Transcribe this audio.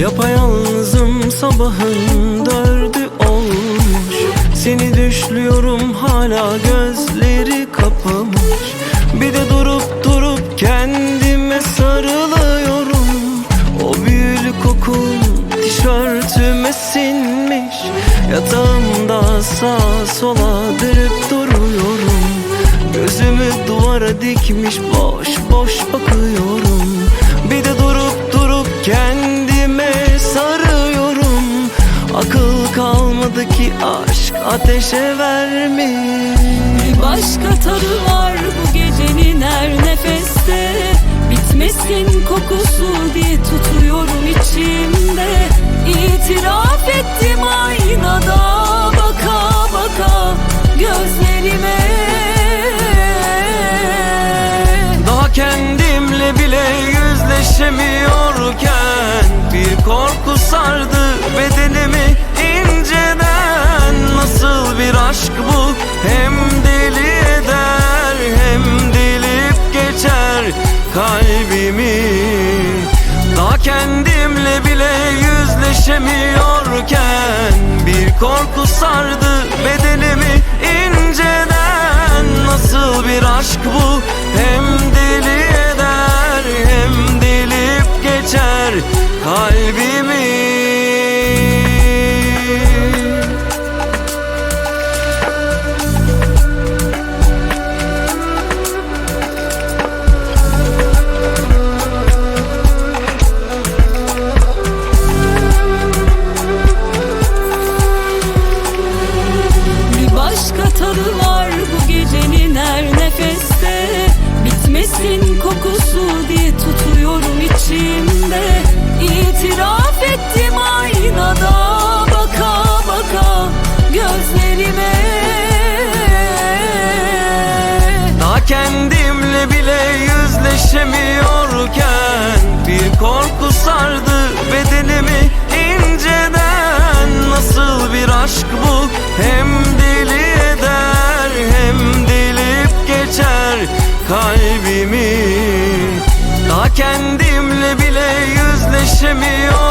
Yapayalnızım sabahın dördü olmuş. Seni düşlüyorum hala gözleri kapamış. Bir de durup durup kendime sarılıyorum. O büyülü kokun tişörtüme sinmiş. Yatağımda sağa sola dönüp duruyorum. Gözümü duvara dikmiş boş boş bakıyorum. Bir de durup kalmadı ki aşk ateşe vermiş. Bir başka tadı var bu gecenin her nefeste. Bitmesin kokusu diye tutuyorum içimde. İtiraf ettim kalbimi. Daha kendimle bile yüzleşemiyorken Bir korku sardı bedenimi. İnceden Nasıl bir aşk bu? Hem tadı var bu gecenin her nefeste. Bitmesin kokusu diye tutuyorum içimde. İtiraf ettim aynada baka baka gözlerime. Daha kendimle bile kalbimi. Daha kendimle bile yüzleşemiyorken